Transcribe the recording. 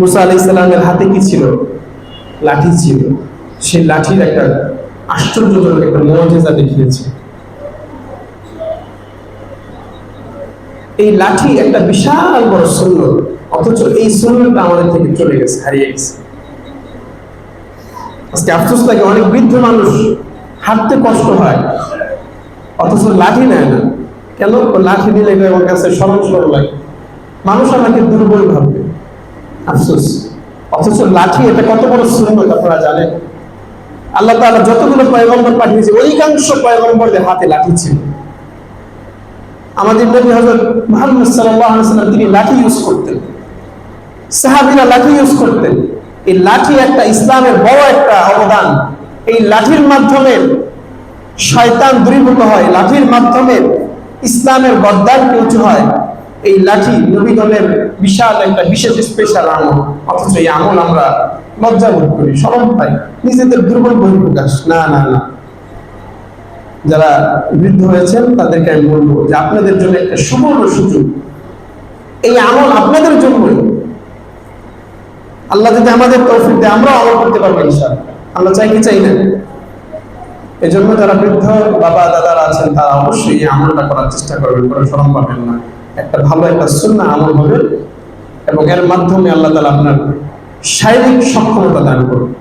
মুসা আলি ইসলামের হাতে কি ছিল? লাঠি ছিল। সেই লাঠির একটা আশ্চর্যজনক একটা মজেজা দেখিয়েছে। এই লাঠি একটা বিশাল বড় সুন্দর অথচ এই সুন্দরটা আমাদের থেকে চলে গেছে, হারিয়ে গেছে। আজকে আফসোস লাগে, অনেক বৃদ্ধ মানুষ হাঁটতে কষ্ট হয়, অথচ লাঠি নেয় না। কেন? লাঠি নিলে আমার কাছে সরল সরল লাগে। মানুষ আমাকে দুর্বল ভাববে। আফসোস। অথচ লাঠি এটা কত বড় সুন্দর আপনারা জানেন। আল্লাহ তাআলা যতগুলো পয়গম্বর পাঠিয়েছে, অধিকাংশ পয়গম্বরদের হাতে লাঠি ছিল। আমাদের নবী সাল্লাম তিনি লাঠি ইউজ করতেন। সাহাবীরা লাঠি ইউজ করতেন। এই লাঠি একটা ইসলামের বড় একটা অবদান। এই লাঠির মাধ্যমে শয়তান দূরীভূত হয়, লাঠির মাধ্যমে ইসলামের গদ্দার উঁচু হয়। এই লাঠি নবীগণের বিশাল একটা বিশেষ স্পেশাল আমল অথচ এই আমল আমরা লজ্জা বোধ করি সরম পাই। নিজেদের দুর্বল বহিঃপ্রকাশ। না না না। যারা বৃদ্ধ হয়েছেন, তাদেরকে আমি বলব যে আপনাদের জন্য একটা সুবর্ণ সুযোগ। এই আমল আপনাদের জন্যই। আল্লাহ যদি আমাদের তৌফিক দেয়, আমরাও আমল করতে পারব ইনশাআল্লাহ। আমরা চাই কি চাই না? এজন্য যারা বৃদ্ধ বাবা, দাদারা আছেন, তারা অবশ্যই এই আমলটা করার চেষ্টা করবেন করে সরম পাবেন না। একটা ভালো একটা সুন্না আমল হবে এবং এর মাধ্যমে আল্লাহ তালা আপনার শারীরিক সক্ষমতা দান করবে।